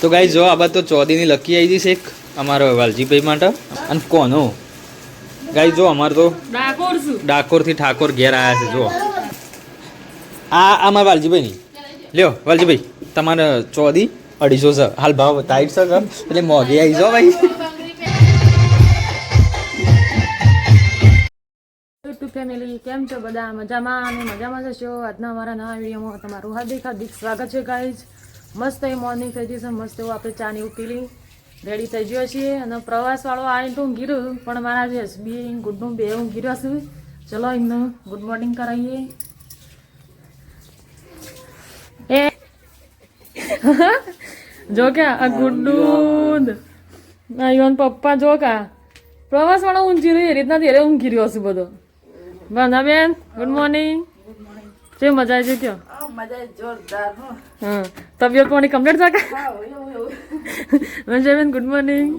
તો ગાઈ જો આ બાદ તો ચોદીની લકી આવી જઈશ એક અમારો વાલજીભાઈ માટે. અને કોનો ગાઈ જો અમારે તો ડાકોરથી ડાકોરથી ઠાકોર ઘેર આવ્યા છે જો. આ અમારા વાલજીભાઈ ની લ્યો વાલજીભાઈ તમારે ચોદી અઢીસો છે. હાલ ભાવ ટાઈટ છે એટલે મોંઘી આવી જો ભાઈ. ફેમિલી કેમ છો બધા? મજામાં અને મજામાં જશો આજના અમારા નવા વિડીયોમાં તમારું હાર્દિક હાર્દિક સ્વાગત છે ગાઈઝ મસ્ત એ મોર્નિંગ થઈ જશે મસ્ત એવું આપણે ચા ઉકેલી રેડી થઈ ગયો છીએ. અને પ્રવાસવાળો આવીને તો ઊંઘી રહ્યું પણ મારા જે એસબી ગુડનું બે ઊંઘી રહ્યો છું. ચલો એમનું ગુડ મોર્નિંગ કરાવીએ. એ જો કે આ ગુડ્ડુ આ ઈવન પપ્પા જો કા પ્રવાસવાળો ઊંઘી રહ્યો એ રીતના ત્યારે ઊંઘી રહ્યો છું બધો. બંધા બેન? ગુડ મોર્નિંગ કેવી મજા આવી છે જોરદાર હા. તબિયત પાણી કમ્પ્લીટ છે કે? બેન ગુડ મોર્નિંગ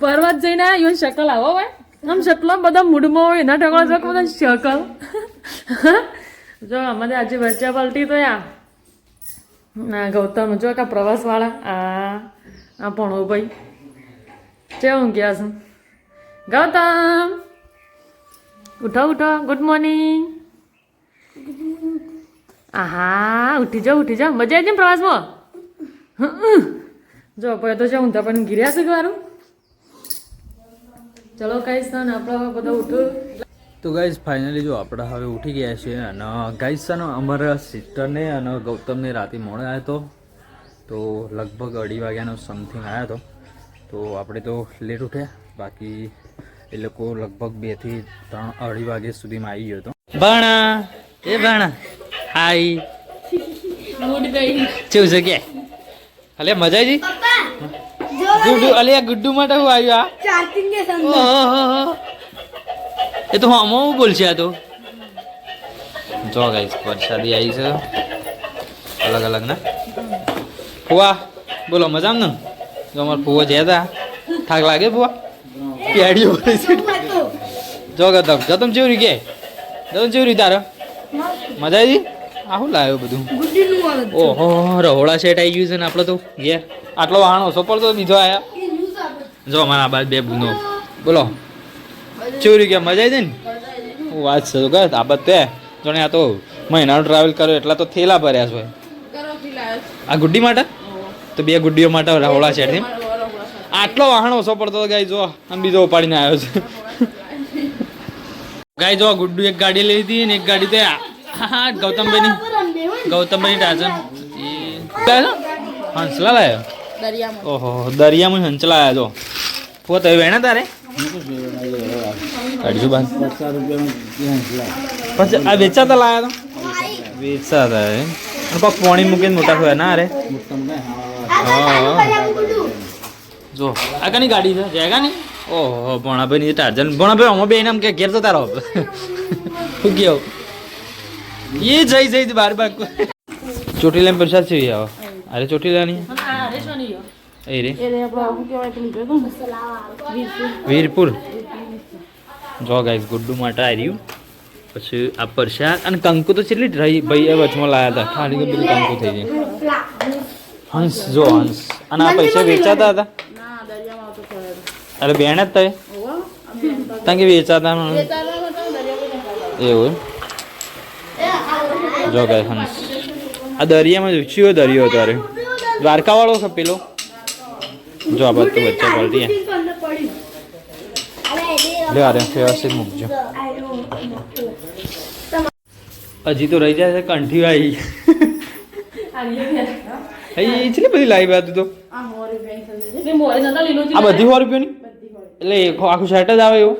પર્વત જઈને આવ્યો શકલ આવો ભાઈ. આમ શકલો બધા મૂડમાં હોય એના ઢગલા જો કે બધા શકલ જો અમારે આજે વચ્ચે પલટી તો યા. ના ગૌતમ જો કા પ્રવાસવાળા. આ આ ભણો ભાઈ. કેવું ગયા છું? ગૌતમ! ઉઠો ઉઠો. ગુડ મોર્નિંગ આહા ઉઠી જાઓ ઉઠી જાઓ મજા આવી છે પ્રવાસમાં? જો આપણે તો છે ઊંધા પણ ગીર્યા છે મારું ચલો કહીશ ને આપણે બધા ઉઠું. તો ગાઈઝ ફાઇનલી જો આપણે હવે ઉઠી ગયા છીએ અને ગાઈઝ છે ને અમારા સિસ્ટરને અને ગૌતમને રાતે મોડે આવ્યો હતો તો લગભગ અઢી વાગ્યાનો સમથિંગ આવ્યો હતો તો આપણે તો લેટ ઉઠ્યા. બાકી એ લોકો લગભગ બેથી ત્રણ અઢી વાગ્યા સુધીમાં આવી ગયો હતો ભણા. એ ભાણા હાઈ ગુડ ગઈ. કેવું છે કે? અલે મજા આવી ગુડ્ડુ અલે આ ગુડ્ડુ માટે હું આવ્યો આ? ઓહોહો. એ તો હમો બોલશે આ તો? જો ગાઈસ પરસાદી આવી છે. અલગ અલગ ના? ફુવા બોલો મજામાં ને? જો અમાર ફુવા જ્યાં હતા થાક લાગે ફુવા? પેડીઓ જો ગતમ ગતમ જેવું કે? ગતમ જેવું તારો? મજા આવી આવું લાવ્યો બધું? ઓહો રહોળા સેટ આવી ગયું છે ને આપણે તો. ઘેર આટલો વાણો સોપર તો બીજો આયા. જો અમારા બાદ બે બુનો. બોલો. ચેવરી કે મજા આવી જાય ને? હું વાત છે કે આ આ તે. જોણે આ તો મહિનાનો ટ્રાવેલ કર્યો, એટલા તો થેલા ભર્યા છે આ ગુડ્ડી માટે? તો બે ગુડ્ડીઓ માટે રહોળા સેટ છે. આટલો વાહણ ઓછો પડતો હતો ગાય જો, આમ બીજો ઉપાડીને આવ્યો છે. ગાય જો ગુડ્ડુ એક ગાડી લઈ લીધી ને એક ગાડી તો આ- હા ગૌતમભાઈની ગૌતમભાઈ ટાચન એ? હંસલા લાયો ઓહો દરિયામાં હંસલા આવ્યા જો. પોતે વેણા તારે? કાઢજો બાદ પછી આ વેચાતા લાયા તો? વેચાતા હે. અને પાક પોણી મૂકીને મોટા થયા. ના અરે જો. આ કની ગાડી છે? જયગા ની ઓહો ભણાભાઈ ની ટાર્જન ભણાભાઈ અમે બે નામ કે ઘેર તો તારો શું કેવું એ જઈ જઈ બાર બાર ચોટીલા પ્રસાદ છે આવો અરે ચોટીલા ની. એ રે? વીરપુર જો ગાઈસ ગુડ્ડુ માટે આવી રહ્યું પછી આ પ્રસાદ અને કંકુ તો કેટલી રહી ભાઈ એ વચમાં લાયા હતા ખાલી કે પેલી કંકુ થઈ ગઈ હંસ જો હંસ અને આ પૈસા વેચાતા હતા અરે બેન જ તય કે વેચાતા એવું એમ? જો ગાય હંસ આ દરિયામાં જ ચિયો દરિયો હતો અરે દ્વારકા વાળો છે પેલો. જો આ બધું વચ્ચે પલટી લે અરે વ્યવસ્થિત મૂકજો. હજી તો રહી જાય છે કંઠી આવી આ રિયો ઘેર. એ કેટલી બધી લાવી બાજુ તો ને. મોરે નતા લીલોજી આ બધી સો રૂપિયાની? એટલે એક આખું સેટ જ આવે એવું.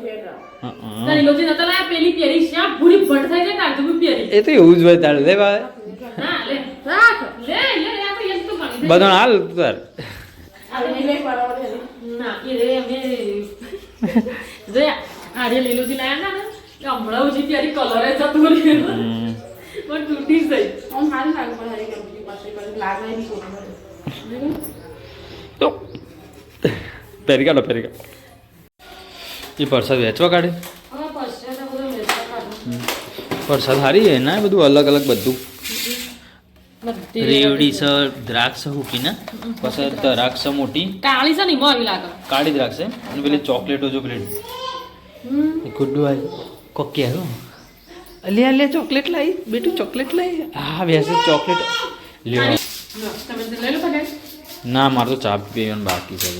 હં, હં. ના નતા લાયા? પેલી પેરી શ્યા પૂરી ભટ થઈ જાય કાઢ તું પેરી એ તો એવું જ હોય તારે. લે બા ના લે રાખ. લે લે લે આ તો યસ તો ગણી દે. બધો હાલ તાર. ના એ રે અમે જોયા આ રે લીલોજી લાયા ના ને હમણાં ઉજી પેરી કલર જ જતો પણ તૂટી જઈ તો પહેરી કાઢો પહેરી કાઢો. આ પરસાદ વેચવા કાઢે? પરસાદ સારી છે ના બધું અલગ અલગ બધું. રેવડી છે દ્રાક્ષ હુકી ને. પછી દ્રાક્ષ મોટી. કાળી છે ને એમાં આવી લાગે. કાળી દ્રાક્ષ અને પેલી ચોકલેટો ચોકલેટ પેલી. ગુડ્ડુ આવી કોકી આવ્યો અલે અલે ચોકલેટ લાવી બેટું ચોકલેટ લાવી હા બેસે ચોકલેટ. લ્યો. લો, તમે તો લઈ લો પકડ. ના મારે તો ચા પીવાનું બાકી છે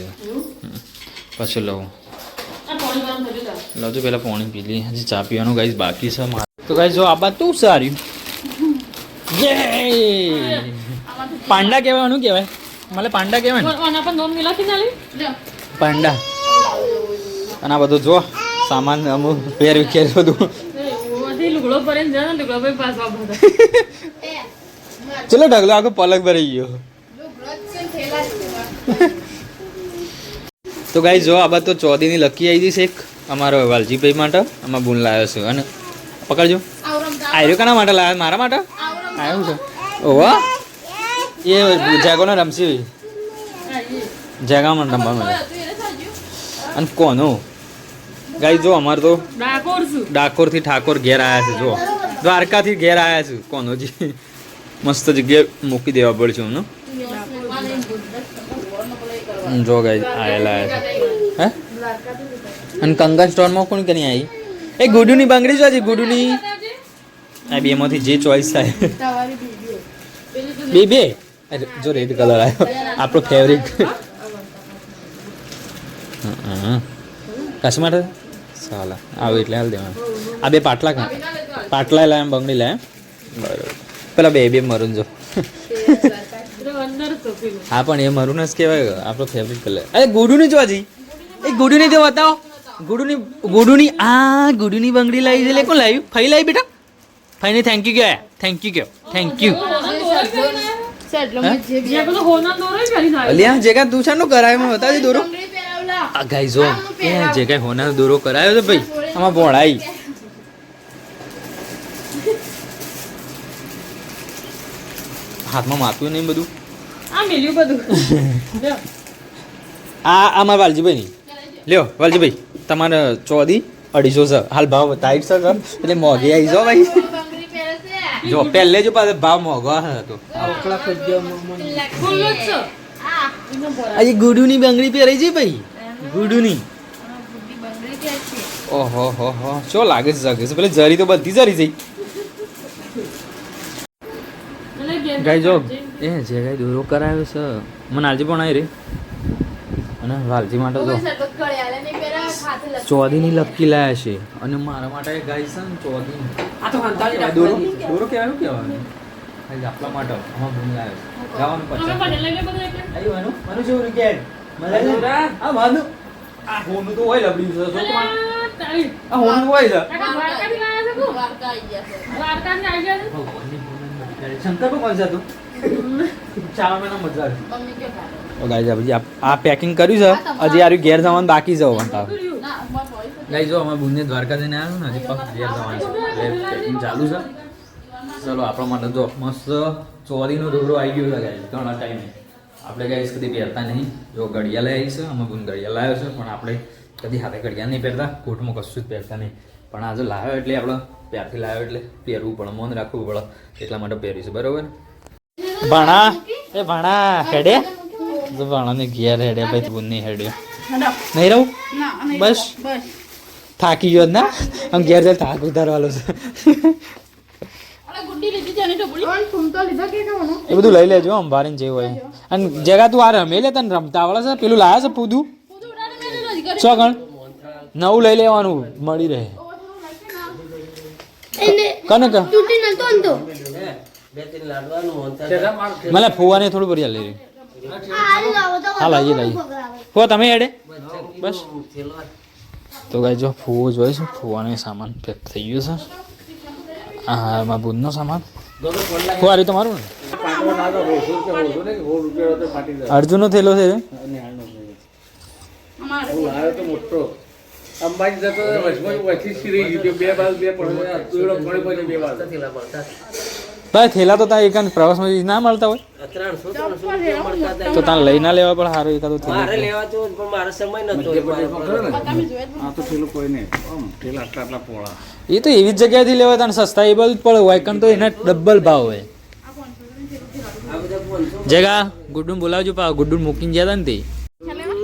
પછી લઉં. થઈ ગયું પહેલાં પાણી પી લઈએ. હજી ચા પીવાનું ગાઈસ બાકી છે મારે. તો ગાઈસ જો આ બાદ તું સારું જય પાંડા કહેવાનું કહેવાય? મને પાંડા કહેવાય ને? આના પર નોમ મિલા કે ચાલી લો. પાંડા. અને આ બધું જો સામાન અમુક ફેર વિખેર બધા. ચલો ઢગલો આખો પલક ભરાઈ ગયો. તો ગાઈ જો આ બાદ તો ચોદીની લકી આવી જઈશ એક. અમારો વાલજીભાઈ માટે આમાં બૂન લાવ્યો છું. અને પકડજો. આવ્યો કોના માટે લાવ્યો મારા માટે? આવ્યું છે. ઓવા એ જાગોને રમશી. જાગામાં રમવા મળે. અને કોનો? ગાઈ જો અમારે તો ડાકોરથી ઠાકોર ઘેર આવ્યા છે જો. દ્વારકાથી ઘેર આવ્યા છે. કોનોજી મસ્ત જગ્યાએ મૂકી દેવા પડશે એમનું. જો ગાઈ આયેલા હે. અને કંગન સ્ટોરમાં કોણ કની આવી એ ગુડુની બંગડી જોજે ગુડુની. આ બેમાંથી જે ચોઈસ થાય. બે બે. જો રેડ કલર આવ્યો આપણો ફેવરિટ કશ માટે? સાલા. આવું એટલે હાલ દેવાનું. આ બે પાટલા કાં? પાટલા લાયા બંગડી લાયા. બરોબર. પેલા બે બે મરું જો એટલે અંદર તો પેલું હા પણ એ મરૂન જ કહેવાય. આપણો ફેવરિટ કલર અરે ગુડુની જો હજી એ ગુડુની જો બતાવો. ગુડુની ગુડુની આ ગુડુની બંગડી લાવી છે. લે કોણ લાવ્યું? ફઈ લાવી બેટા. ફઈને થેન્ક યુ કહેવાય. થેન્ક યુ કહો થેન્ક યુ. અલ્યા જે કાંઈ તું શાનો કરાયો મને બતાવજે દોરો આ ગાઈ જો એ જે કાંઈ હોના દોરો કરાયો છે ભાઈ આમાં ભોળાઈ. હાથમાં માપ્યું નહીં બધું. આ મેલ્યું બધું. આ આમાં વાલજીભાઈ ની લ્યો વાલજીભાઈ તમારે ચોદી અઢીસો છે. હાલ ભાવ ટાઈટ છે એટલે મોંઘી આવી જો ભાઈ. જો પહેલે જો પાછો ભાવ મોંઘો હતો. ખુલ્લું જ છે. ગુડુની બંગડી પહેરાઈ છે ભાઈ? ગુડુની. ઓહો હો હો. ચો લાગે છે લાગે છે? પેલે જરી તો બધી જરી જઈ ગઈ જે- એ જે કાંઈ દોરો કરાયો છે મને આલજી પણ આવી રે અને વાલજી માટે તો ચોદીની લપકી લાયા છે. અને મારા માટે ગાય છે ને ચોદી. દોરો? દોરો કહેવાય કહેવાય આપણા માટે હા ભૂલ લાવ્યો જવાનું પછી બધું એટલે. આયું જેવું રીકેટ મજા આ માનું આ હોનું તો હોય લબડ્યું છે? આ હોનું હોય છે. છે કોણ? છે? શંકર પણ આવી તો? ગાઈઝ આ આ- પેકિંગ કર્યું છે? હજી આરું ઘેર જવાનું બાકી છે વંટા ગાઈ જો અમે બુંદે દ્વારકા જઈને આવ્યો ને હજી પાછું ઘેર જવાનું છે. એટલે પેકિંગ ચાલુ છે. ચલો આપણા માટે જો મસ્ત ચોરીનો દોરો આવી ગયો છે ગાઈઝ ઘણા ટાઈમે. આપણે ગાઈઝ કદી પહેરતા નહીં. જો ઘડિયાળ આવી છે અમે બુન ઘડિયાળ લાવ્યો છે પણ આપણે કદી હાથે ઘડિયાળ નહીં પહેરતા. કોટમાં કશું જ પહેરતા નહીં. પણ આજે લાવ્યો એટલે આપણે પ્યારથી લાવ્યો એટલે પહેરવું પડે મન રાખવું પડે એટલા માટે પહેરીશું બરોબર? ભણા એ ભણા હેડે? તો ભણાને ઘેર હેડે ભાઈ બુનની હેડ્યો નહીં રહું? બસ. થાકી ગયો ના? આમ ઘેર જાય થાક ઉતારવાનો છે. એ બધું લઈ લેજો આમ ભારીને જેવું હોય અને જગા તું આ રમે લે તને રમતા આવડે છે? પેલું લાયા છે પૂદું? છો ગણ? નવું લઈ લેવાનું મળી રહે. કને ક? મને ફુવાને થોડું બઢિયા લઈ રહ્યું હા લાવીએ લાવીએ ફુવા તમે એડે બસ. તો ગાઈ જો ફુવો જોઈ છે ફુવાનો સામાન પેક થઈ ગયો છે. હા એમાં બુધનો સામાન. ફુવારી તમારું ને? અર્જુનનો થયેલો છે અંબાજી જતો વચમાં વચ્ચે બે બાજુ બે પડે. બે બાજુ. ભાઈ થેલા તો ત્યાં એકાંત પ્રવાસમાં ના મળતા હોય. તો ત્યાં લઈ ના લેવા પણ સારું એકાદું મારે લેવા તો પણ મારો સમય નતો આ તો થેલો કોઈ નહીં. થેલા આટલા આટલા પોળા. એ તો એવી જ જગ્યાએથી લેવા તને સસ્તા એ બધું જ પડે હોય કારણ તો એના ડબલ ભાવ હોય. જગા ગુડ્ડુ બોલાવજો પા ગુડ્ડુ મૂકીને ગયા હતા ને તે.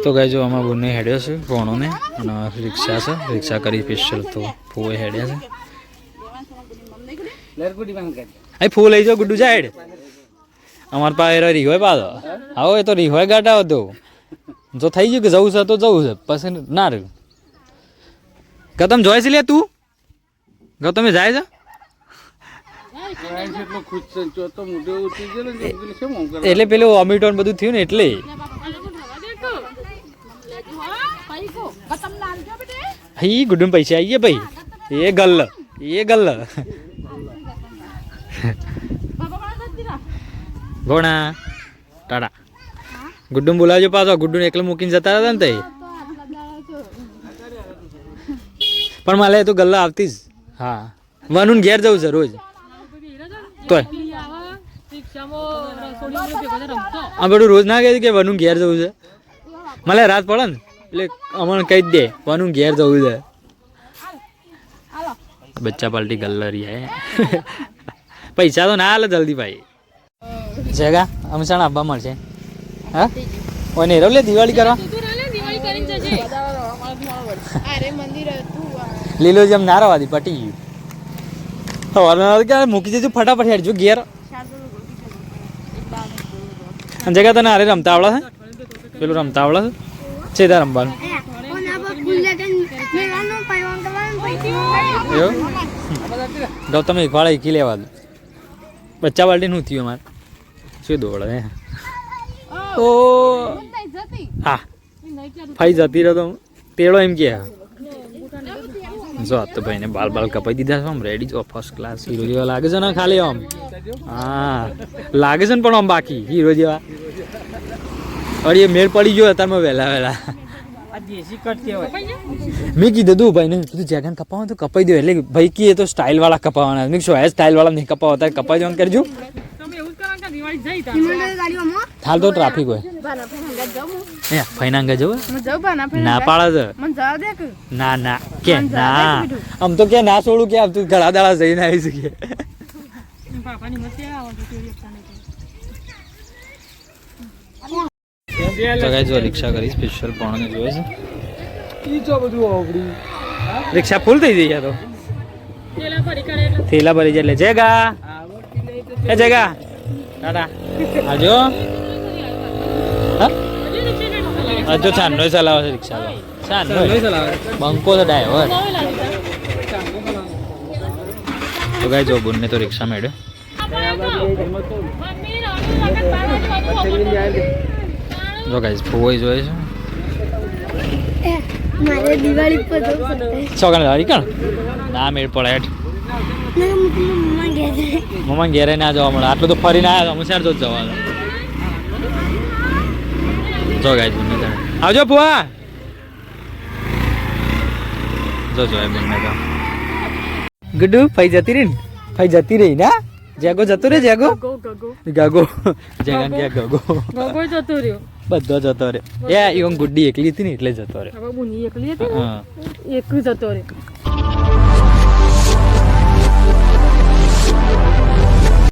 તો કહેજો જો આમાં બંને હેડ્યો છે ભણોને અને રિક્ષા છે રિક્ષા કરી સ્પેશિયલ તો ફોએ હેડ્યા છે. અહીં ફૂલ લઈ જાઓ ગુડ્ડુ સાઈડ અમાર પાસે એરો રીહોય પાછો. આવો, એ તો રીહોય ગાટા હતો. જો થઈ ગયું કે જવું છે તો જવું છે, પછી ના રહ્યું. તમે જોઈ છે લે તું? ગૌતમ તમે જાય છે? એટલો પેલું ઓમિટોન બધું થયું ને એટલે. હઈ ગુડ્ડુ પૈસા આવી ગયા ભાઈ. એ ગલ્લ એ ગલ્લ. ભોણા ટાટા. ગુડ્ડુ બોલાવજો પાછો. ગુડ્ડુ એકલું મૂકીને જતા હતા ને તે પણ મારે તું ગલ્લા આવતી હા. વનુન ઘેર જવું છે રોજ. તોય. આ બધું રોજ ના કહે કે વનુ ઘેર જવું છે? મને રાત પડે ને. એટલે અમને કહી જ દે વનુ ઘેર જવું છે. બચ્ચા પાલટી ગલ્લરી હે. પૈસા તો ના હાલે જલ્દી ભાઈ જગા અમે શાણ આપવા મળશે. હા? ઓય ને લે દિવાળી કરવા. લીલો જેમ ના રવા દી પટી ગયું. સવારના ક્યારે મૂકી જજો ફટાફટ હેડજો ઘેર. અને જગા તને અરે રમતા આવડે છે? પેલું રમતા આવડે છે? છે ત્યાં રમવાનું? ગૌતમ એક વાળા એકી લેવા દો. બચ્ચા બાલ્ટી નું થયું અમારે? શું દોડે ઓ. હા. ફાઈ જતી રહ્યો તો તેડો એમ કે જો આ તો ભાઈને બાલ બાલ કપાઈ દીધા છે આમ રેડી જો. ફર્સ્ટ ક્લાસ હીરો જેવા લાગે છે ને ખાલી આમ. હા. લાગે છે ને પણ આમ બાકી હીરો જેવા. અરે મેળ પડી ગયો અત્યારમાં વહેલા વહેલા. મેં કીધું તું ભાઈ ને તું જેગન કપાવો તો કપાઈ દો એટલે ભાઈ કીએ તો સ્ટાઇલ વાળા કપાવાના. મેં શું સ્ટાઇલ વાળા નહીં કપાવતા કપાઈ જવાનું કરજો. તમે એવું જ કરો કે દિવાળી જઈ તા હાલ તો ટ્રાફિક હોય. એ ફૈના જવું ના પાડે છે ના ના કે ના. આમ તો કે ના છોડું કે આમ તું ઘણા દાડા જઈને આવી શકીએ પાપાની મસ્તી આવો તો ગાઈ જો રિક્ષા કરી સ્પેશિયલ પોણને જોવે છે. ઈ જો બધું આવડી. રિક્ષા ફૂલ થઈ જઈ તો. થેલા ભરી જાય એટલે. જયગા એ જયગા દાદા આજો હા? આજો ચાંદનો ચલાવે છે રિક્ષા તો. ચલાવે. બંકો તો ડ્રાઈવર તો ગાઈ જો બુનને તો રિક્ષા મેળ્યો. જો ગાઈસ ફોઈ જોઈએ છે. મારે દિવાળી પર છોકરા દાડી કણ? ના મેળ પડે હેઠ. મમ્મા ઘેરે ના જવા મળે. આટલું તો ફરીને આવ્યા તો હોશિયાર તો જવા જવાનું જો ગાઈસ બંને જણ. આવજો ફુવા જો જો બંને તો ગુડ્ડુ ફઈ જતી રહી ને? ફઈ જતી રહી ના જેગો જતો રે જેગો? ગાગો. જેગન કે ગગો. ગગો જતો રહ્યો. બધો જતો રે. એ ઈવન ગુડ્ડી એકલી હતી ને એટલે જતો રે. હવે બુની એકલી હતી ને? એક જતો રહ્યો